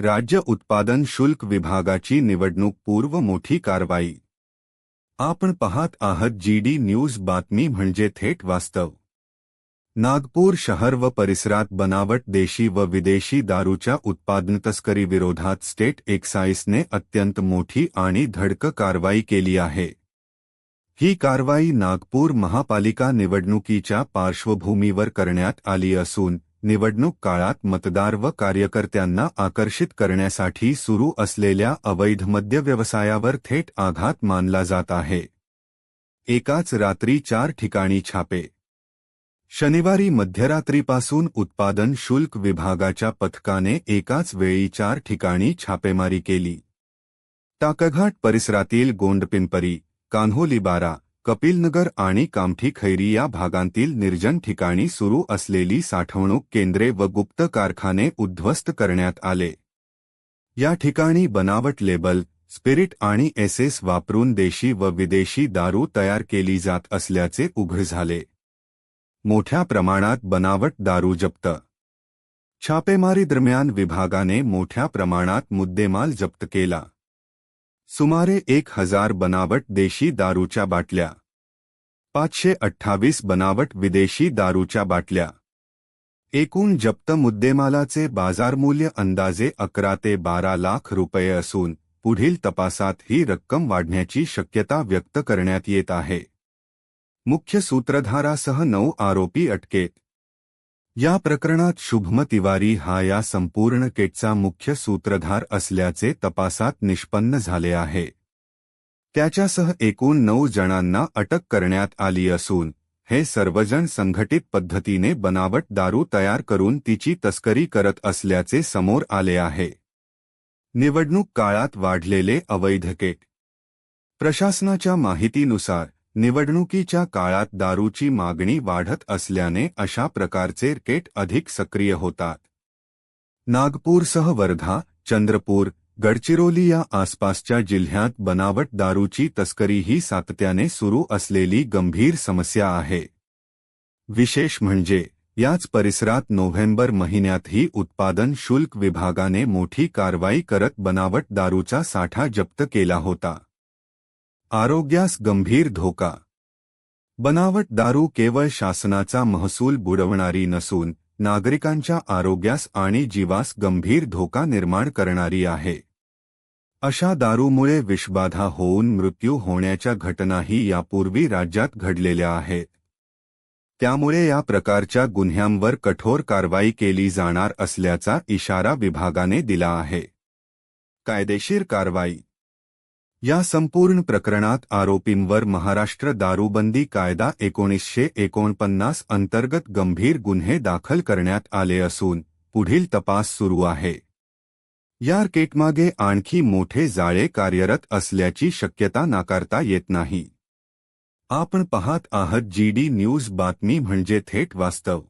राज्य उत्पादन शुल्क विभागाची निवडणूक पूर्व मोठी कारवाई. आपण पाहत आहात जीडी न्यूज बातमी म्हणजे थेट वास्तव. नागपूर शहर व परिसरात बनावट देशी व विदेशी दारूच्या उत्पादन तस्करी विरोधात स्टेट एक्साईसने अत्यंत मोठी आणि धडक कारवाई केली आहे. ही कारवाई नागपूर महापालिका निवडणुकीच्या पार्श्वभूमीवर करण्यात आली असून निवडणूक काळात मतदार व कार्यकर्त्यांना आकर्षित करण्यासाठी सुरू असलेल्या अवैध मद्य व्यवसायावर थेट आघात मानला जात आहे. एकाच रात्री चार ठिकाणी छापे. शनिवारी मध्यरात्रीपासून उत्पादन शुल्क विभागाच्या पथकाने एकाच वेळी चार ठिकाणी छापेमारी केली. टाकघाट परिसरातील गोंडपिंपरी कान्होलीबारा कपिलनगर आणि कामठी खैरी या भागांतील निर्जन ठिकाणी सुरू असलेली साठवणूक केंद्रे व गुप्त कारखाने उद्ध्वस्त करण्यात आले. या ठिकाणी बनावट लेबल स्पिरिट आणि एसेस वापरून देशी व विदेशी दारू तयार केली जात असल्याचे उघड झाले. मोठ्या प्रमाणात बनावट दारू जप्त. छापेमारी दरम्यान विभागाने मोठ्या प्रमाणात मुद्देमाल जप्त केला. सुमारे एक हजार बनावट देशी दारूच्या बाटल्या. पाचशे अठ्ठावीस बनावट विदेशी दारूच्या बाटल्या. एकूण जप्त मुद्देमालाचे बाजारमूल्य अंदाजे अकरा ते बारा लाख रुपये असून पुढील तपासात ही रक्कम वाढण्याची शक्यता व्यक्त करण्यात येत आहे. मुख्य सूत्रधारासह नऊ आरोपी अटकेत या प्रकरणात शुभम तिवारी हा या संपूर्ण केटचा मुख्य सूत्रधार असल्याचे तपासात निष्पन्न झाले आहे. त्याच्यासह एकूण नऊ जणांना अटक करण्यात आली असून हे सर्वजण संघटित पद्धतीने बनावट दारू तयार करून तिची तस्करी करत असल्याचे समोर आले आहे. निवडणूक काळात वाढलेले अवैध केट. प्रशासनाच्या माहितीनुसार निवडणुकीच्या काळात दारूची मागणी वाढत असल्याने अशा प्रकारचे केट अधिक सक्रिय होतात. नागपूरसह वर्धा, चंद्रपूर, गडचिरोली या आसपासच्या जिल्ह्यात बनावट दारूची तस्करी ही सातत्याने सुरू असलेली गंभीर समस्या आहे. विशेष म्हणजे, याच परिसरात नोव्हेंबर महिन्यातही उत्पादन शुल्क विभागाने मोठी कारवाई करत बनावट दारूचा साठा जप्त केला होता. आरोग्यास गंभीर धोका. बनावट दारू केवळ शासनाचा महसूल बुडवणारी नसून नागरिकांच्या आरोग्यास आणि जीवास गंभीर धोका निर्माण करणारी आहे. अशा दारूमुळे विषबाधा होऊन मृत्यू होण्याच्या घटनाही यापूर्वी राज्यात घडलेल्या आहेत. त्यामुळे या प्रकारच्या गुन्ह्यांवर कठोर कारवाई केली जाणार असल्याचा इशारा विभागाने दिला आहे. कायदेशीर कारवाई या संपूर्ण प्रकरणात आरोपींवर महाराष्ट्र दारूबंदी कायदा एकोणीसशे एकोणपन्नास अंतर्गत गंभीर गुन्हे दाखल करण्यात आले असून पुढील तपास सुरू आहे. या केटमागे आणखी मोठे जाळे कार्यरत असल्याची शक्यता नाकारता येत नाही. आपण पाहत आहात जीडी न्यूज बातमी म्हणजे थेट वास्तव.